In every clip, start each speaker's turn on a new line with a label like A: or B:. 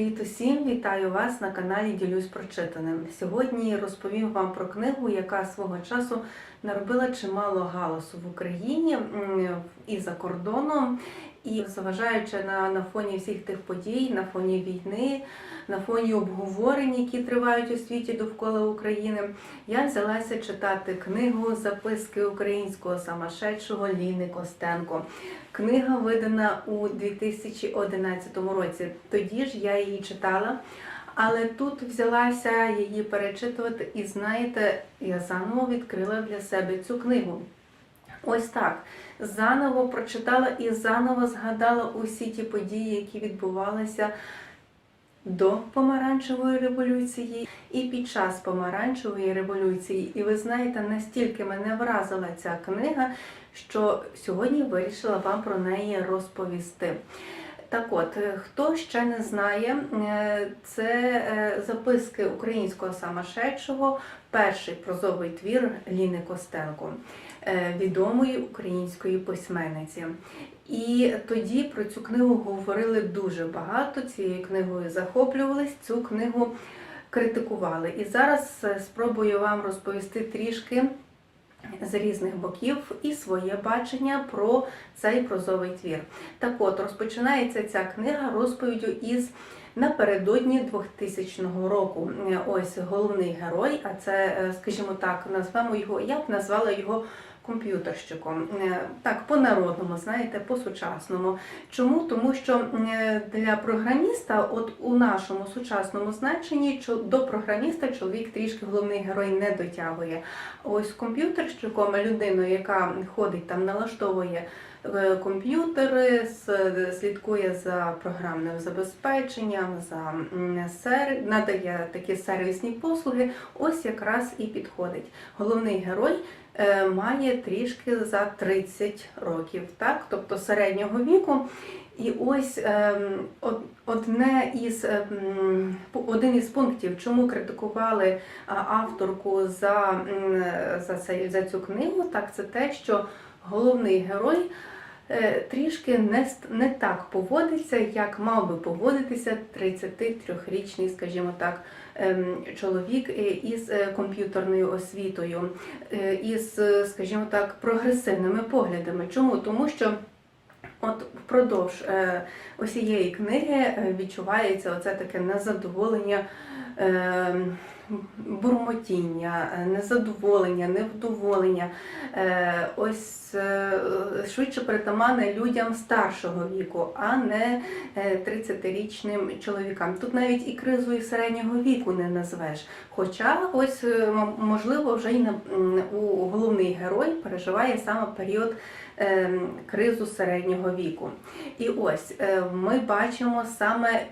A: Привіт усім! Вітаю вас на каналі Ділюсь прочитаним. Сьогодні розповім вам про книгу, яка свого часу наробила чимало галасу в Україні і за кордоном. І зважаючи на, на фоні всіх тих подій, на фоні війни, на фоні обговорень, які тривають у світі довкола України, я взялася читати книгу Записки українського самошедшого Ліни Костенко. Книга видана у 2011 році. Тоді ж я її читала, але тут взялася її перечитувати, і знаєте, я заново відкрила для себе цю книгу. Ось так. Заново прочитала і заново згадала усі ті події, які відбувалися до помаранчевої революції і під час помаранчевої революції. І ви знаєте, настільки мене вразила ця книга, що сьогодні вирішила вам про неї розповісти. Так от, е, хто ще не знає, е, це е, записки українського самошедшого, перший прозовий твір Ліни Костенко, відомої української письменниці. І тоді про цю книгу говорили дуже багато. Цією книгою захоплювались, цю книгу критикували. І зараз спробую вам розповісти трішки з різних боків і своє бачення про цей прозовий твір. Так от розпочинається ця книга розповіддю із напередодні 2000 року. Ось головний герой, а це, е, скажімо так, назвемо його, я б назвала його комп'ютерщиком. Е, Так, по-народному, знаєте, по-сучасному. Чому? Тому що е, для програміста, от у нашому сучасному значенні, до програміста чоловік трішки головний герой не дотягує. Ось комп'ютерщиком, людиною, яка ходить там, налаштовує комп'ютери, слідкує за програмним забезпеченням, за сер... надає такі сервісні послуги, ось якраз і підходить. Головний герой е, має трішки за 30 років, так? тобто середнього віку. І ось ем, одне із, ем, один із пунктів, чому критикували авторку за, за, цю книгу, так це те, що головний герой трішки не, не так поводиться, як мав би поводитися 33-річний, скажімо так, ем, чоловік е, із е, комп'ютерною освітою, е, із, е, скажімо так, прогресивними поглядами. Чому? Тому що От впродовж е, усієї книги е, відчувається оце таке незадоволення, е, бурмотіння, е, незадоволення, невдоволення. Е, ось е, швидше притамане людям старшого віку, а не е, 30-річним чоловікам. Тут навіть і кризою середнього віку не назвеш. Хоча ось можливо вже й на м, головний герой переживає саме період ем, кризу середнього віку. І ось е, ми бачимо саме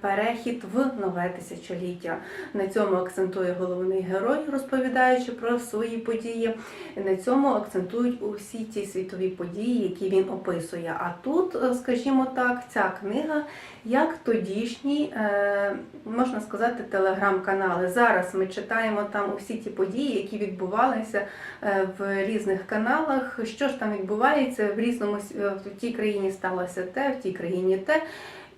A: перехід в нове тисячоліття. На цьому акцентує головний герой, розповідаючи про свої події. На цьому акцентують усі ті світові події, які він описує. А тут, е, скажімо так, ця книга як тодішні, е, можна сказати, телеграм-канали. Зараз ми читаємо там усі ті події, які відбувалися в різних каналах. Що ж там відбувається в різному в тій країні сталося те, в тій країні те.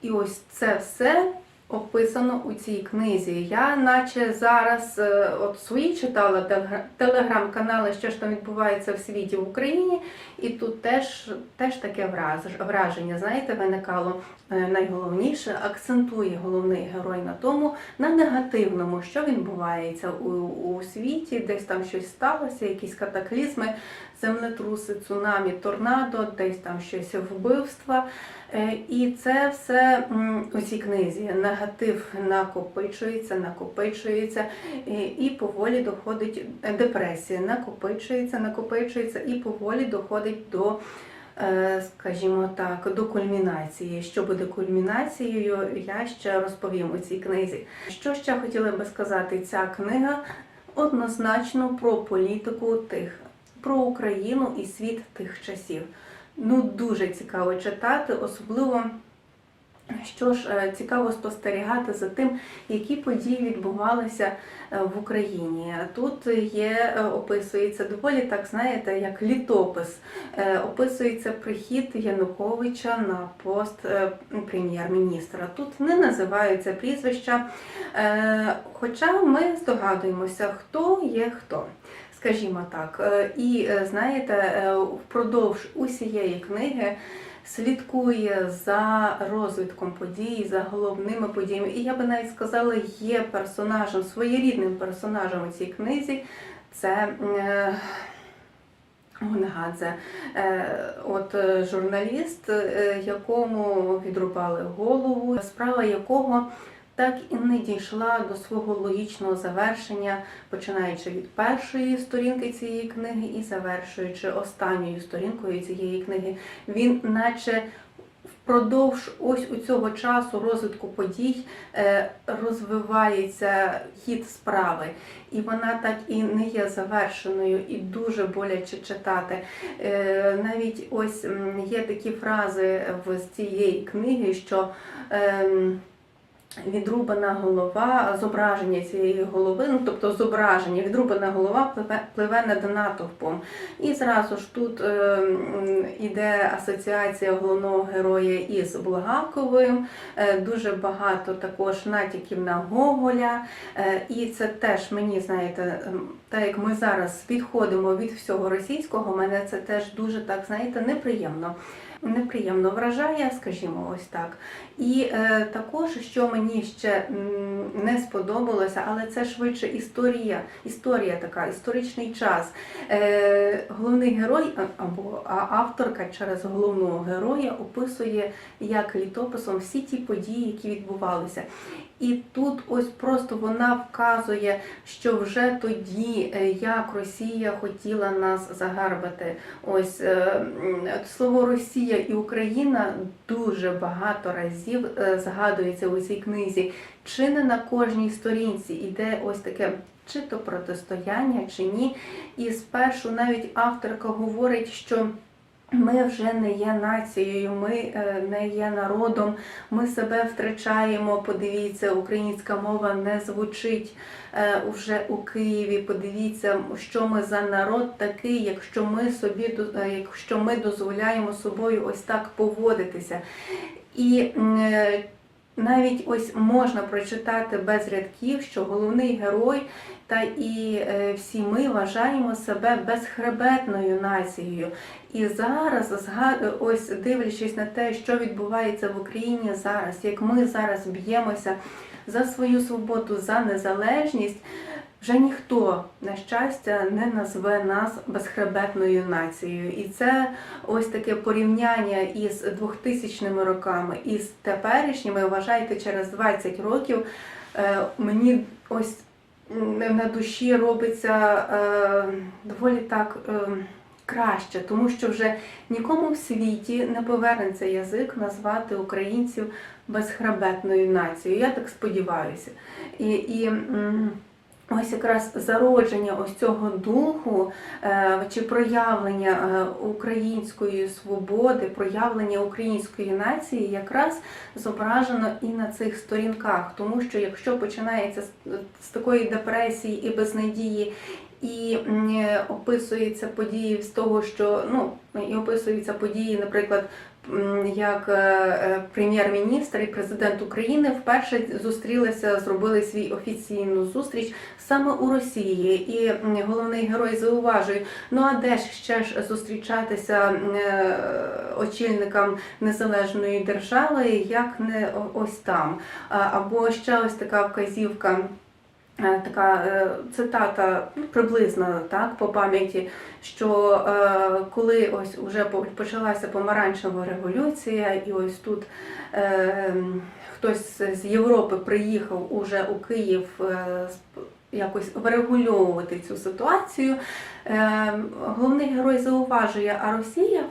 A: І ось це все описано у цій книзі. Я, наче зараз, е, от свої читала телегра- телеграм-канали, що ж там відбувається в світі в Україні, і тут теж, теж таке враження, знаєте, виникало. Е, Найголовніше акцентує головний герой на тому, на негативному, що відбувається у, у світі, десь там щось сталося, якісь катаклізми, землетруси, цунамі, торнадо, десь там щось вбивства. Е, І це все у цій книзі. Негатив накопичується, накопичується, і, і поволі доходить е, депресія, накопичується, накопичується і поволі доходить до. е, Скажімо так, до кульмінації. Що буде кульмінацією, я ще розповім у цій книзі. Що ще хотіла би сказати, ця книга однозначно про політику тих, про Україну і світ тих часів. Ну, дуже цікаво читати, особливо Що ж, е, цікаво спостерігати за тим, які події відбувалися е, в Україні. Тут є, е, описується доволі так, знаєте, як літопис. Описується прихід Януковича на пост прем'єр-міністра. Тут не називаються прізвища, хоча ми здогадуємося, хто є хто. Скажімо так, Е, і е, знаєте, е, впродовж усієї книги слідкує за розвитком подій, за головними подіями. І я би навіть сказала, є персонажем, своєрідним персонажем у цій книзі. Це е, Гонгадзе, Е, от журналіст, якому відрубали голову, справа якого так і не дійшла до свого логічного завершення, починаючи від першої сторінки цієї книги і завершуючи останньою сторінкою цієї книги. Він наче впродовж ось у цього часу розвитку подій е, розвивається хід справи, і вона так і не є завершеною, і дуже боляче читати. Е, Навіть ось є такі фрази в цієї книги, що ем, Відрубана голова, зображення цієї голови, ну тобто зображення, відрубана голова пливе, пливе над натовпом. І зразу ж тут е, іде асоціація головного героя із Булгаковим, е, дуже багато також натяків на Гоголя. Е, і це теж мені, знаєте, так як ми зараз відходимо від всього російського, мене це теж дуже так, знаєте, неприємно. Неприємно вражає, скажімо, ось так. І е, також, що мені ще не сподобалося, але це швидше історія, історія така, історичний час. Е, головний герой або авторка через головного героя описує як літописом всі ті події, які відбувалися. І тут ось просто вона вказує, що вже тоді, е, як Росія хотіла нас загарбати. Ось е, слово Росія і Україна дуже багато разів е, згадується у цій книзі. Чи не на кожній сторінці іде ось таке. Чи то протистояння, чи ні. І спершу навіть авторка говорить, що ми вже не є нацією, ми е, не є народом, ми себе втрачаємо. Подивіться, українська мова не звучить уже вже у Києві. Подивіться, що ми за народ такий, якщо ми собі е, якщо ми дозволяємо собою ось так поводитися. І е, навіть ось можна прочитати без рядків, що головний герой та і е, всі ми вважаємо себе безхребетною нацією. І зараз, ось дивлячись на те, що відбувається в Україні зараз, як ми зараз б'ємося за свою свободу, за незалежність, вже ніхто, на щастя, не назве нас безхребетною нацією. І це ось таке порівняння із 2000 ми роками і з теперішніми, вважайте, через 20 років е, мені ось на душі робиться е, доволі так. е, Краще, тому що вже нікому в світі не повернеться язик назвати українців безхребетною нацією. Я так сподіваюся. І, і ось якраз зародження ось цього духу е, чи проявлення е, української свободи, проявлення української нації якраз зображено і на цих сторінках. Тому що якщо починається з, такої депресії і безнадії, і е, описуються події з того, що ну і описуються події, наприклад, як е, е, прем'єр-міністр і президент України вперше зустрілися, зробили свій офіційну зустріч саме у Росії. І головний герой зауважує: ну а де ж ще ж зустрічатися е, очільникам незалежної держави, як не ось там? Або ще ось така вказівка. Е, Така е, цитата ну, приблизно так по пам'яті, що е, коли ось уже почалася помаранчева революція, і ось тут хтось з Європи приїхав уже у Київ якось врегульовувати цю ситуацію. Е, Головний герой зауважує, а Росія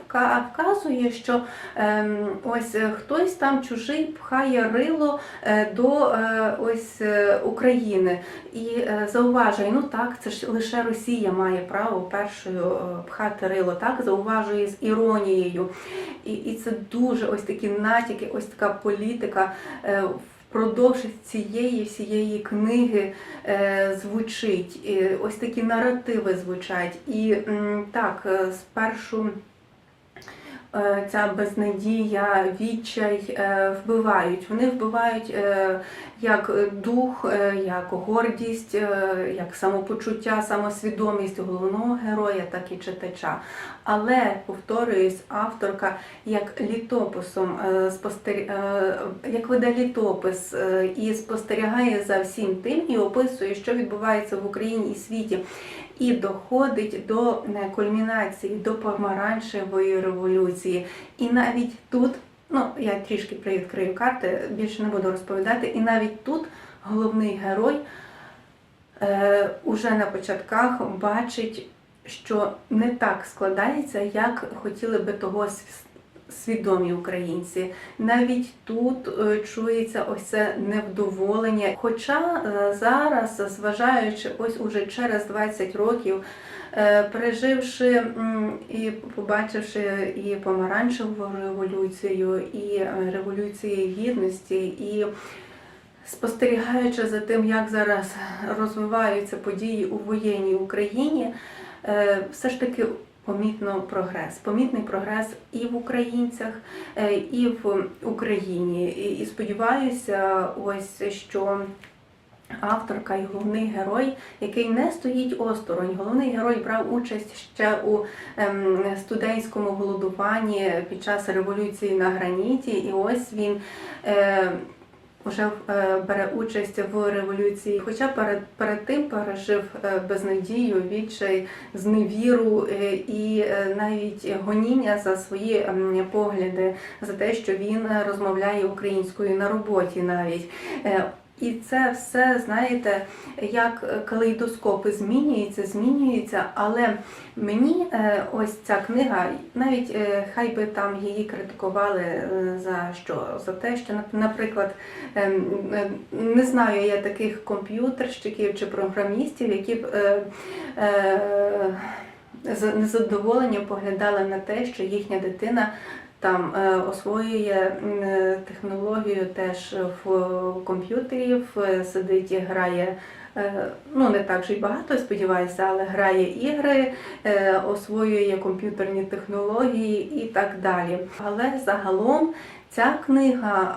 A: вказує, що ем, ось е, хтось там чужий пхає рило е, до е, ось України і зауважує, ну так, це ж лише Росія має право першою пхати рило, так зауважує з іронією. І, це дуже ось такі натяки, ось така політика. Впродовж цієї всієї книги е, звучить, ось такі наративи звучать. І так, е, спершу е, ця безнадія, відчай вбивають. Вони вбивають як дух, як гордість, як самопочуття, самосвідомість головного героя, так і читача. Але повторююсь, авторка як літописом е, е, як веде літопис е, і спостерігає за всім тим і описує, що відбувається в Україні і світі, і доходить до кульмінації, до помаранчевої революції. І навіть тут, ну я трішки привідкрию карти, більше не буду розповідати, і навіть тут головний герой е, уже на початках бачить що не так складається, як хотіли би того свідомі українці. Навіть тут е, чується ось це невдоволення. Хоча е, зараз, зважаючи ось уже через 20 років, е, переживши і побачивши і помаранчеву революцію, і революції гідності, і спостерігаючи за тим, як зараз розвиваються події у воєнній Україні, все ж таки помітно прогрес. Помітний прогрес і в українцях, е, і в Україні. І, і сподіваюся, ось що. Авторка і головний герой, який не стоїть осторонь. Головний герой брав участь ще у ем, студентському голодуванні під час революції на граніті, і ось він е, вже е, бере участь в революції. Хоча перед, перед тим пережив е, безнадію, відчай, зневіру е, і навіть гоніння за свої погляди, за те, що він розмовляє українською на роботі навіть. І це все, знаєте, як калейдоскопи змінюються, змінюються, але мені е, ось ця книга, навіть е, хай би там її критикували е, за що? За те, що, наприклад, ем, не знаю я таких комп'ютерщиків чи програмістів, які б з незадоволенням поглядали на те, що їхня дитина там е, освоює е, технологію теж в комп'ютері, сидить і грає. е, Ну, не так же й багато, сподіваюся, але грає ігри, е, освоює комп'ютерні технології і так далі. Але загалом ця книга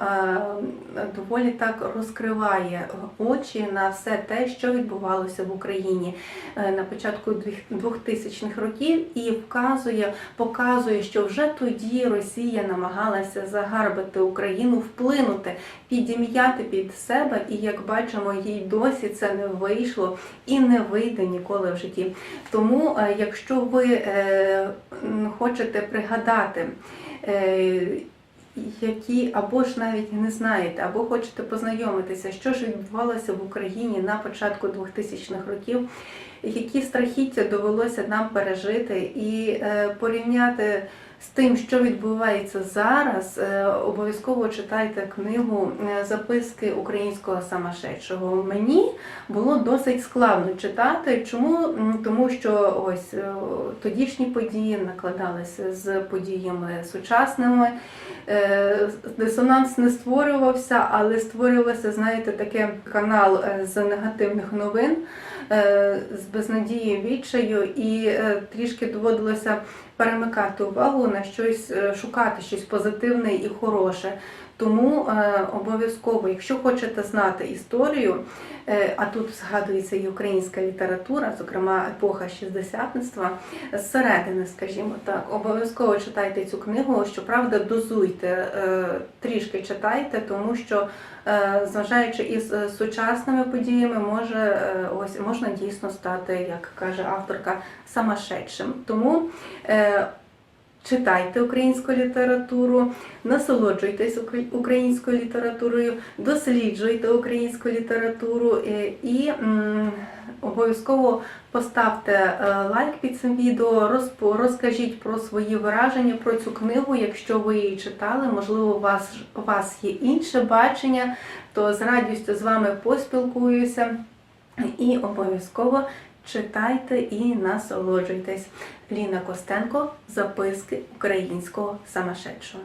A: е, доволі так розкриває очі на все те, що відбувалося в Україні е, на початку 2000-х років, і вказує, показує, що вже тоді Росія намагалася загарбати Україну, вплинути, підім'яти під себе, і як бачимо, їй досі це не вийшло і не вийде ніколи в житті. Тому, е, якщо ви хочете пригадати, які або ж навіть не знаєте, або хочете познайомитися, що ж відбувалося в Україні на початку 2000-х років, які страхіття довелося нам пережити, і е, порівняти з тим, що відбувається зараз, е, обов'язково читайте книгу е, Записки українського самошедшого. Мені було досить складно читати. Чому? Тому що ось е, тодішні події накладалися з подіями сучасними. Дисонанс не створювався, але створювався, знаєте, таке канал з негативних новин, з безнадії відчаю, і е, трішки доводилося перемикати увагу на щось, е, шукати щось позитивне і хороше. Тому е, обов'язково, якщо хочете знати історію, е, а тут згадується і українська література, зокрема епоха шістдесятництва, зсередини, скажімо так, обов'язково читайте цю книгу. Щоправда, дозуйте, е, трішки читайте, тому що, зважаючи із сучасними подіями, може ось можна дійсно стати, як каже авторка, самошедшим. Тому Читайте українську літературу, насолоджуйтесь українською літературою, досліджуйте українську літературу і Обов'язково поставте е, лайк під цим відео, розкажіть про свої враження про цю книгу. Якщо ви її читали, можливо, у вас, у вас є інше бачення, то з радістю з вами поспілкуюся. І обов'язково читайте і насолоджуйтесь. Ліна Костенко, записки українського самошедшого.